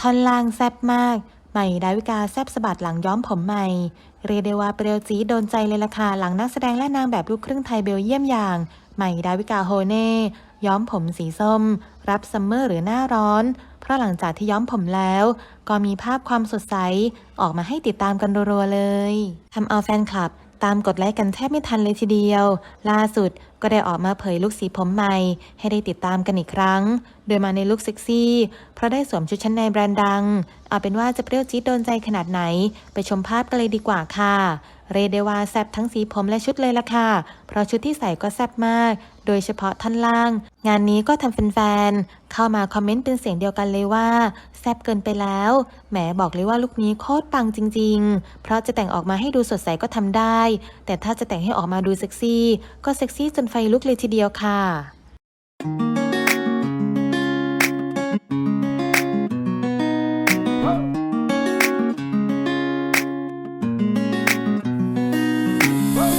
ท่อนล่างแซบมาก ใหม่ดาวิกาแซบสะบัดหลังย้อมผมใหม่ เรียกได้ว่าเปรียวจีโดนใจเลยล่ะค่ะหลังนักแสดงและนางแบบลูกครึ่งไทยเบลเยียมอย่าง ใหม่ดาวิกาโฮเน่ย้อมผมสีส้ม รับซัมเมอร์หรือหน้าร้อน เพราะหลังจากที่ย้อมผมแล้ว ก็มีภาพความสดใส ออกมาให้ติดตามกันรัวๆเลยทำเอาแฟนคลับตามกดไลค์กันแทบไม่ทันเลยทีเดียว ล่าสุดก็ได้ออกมาเผยลุคสีผมใหม่ ให้ได้ติดตามกันอีกครั้ง โดยมาในลุคเซ็กซี่ เพราะได้สวมชุดชั้นในแบรนด์ดัง เอาเป็นว่าจะเปรี้ยวจี๊ดโดนใจขนาดไหน ไปชมภาพกันเลยดีกว่าค่ะ เรยกได้ว่าแซบทั้งสีผมและชุดเลยล่ะค่ะ เพราะชุดที่ใส่ก็แซบมาก โดยเฉพาะท่อนล่าง งานนี้ก็ทำแฟนๆเข้ามาคอมเมนต์เป็นเสียงเดียวกันเลยว่าแซบเกินไปแล้ว แหมบอกเลยว่าลุคนี้โคตรปังจริง ๆ เพราะจะแต่งออกมาให้ดูสดใสก็ทำได้ แต่ถ้าจะแต่งให้ออกมาดูเซ็กซี่ ก็เซ็กซี่จนไฟลุกเลยทีเดียวค่ะ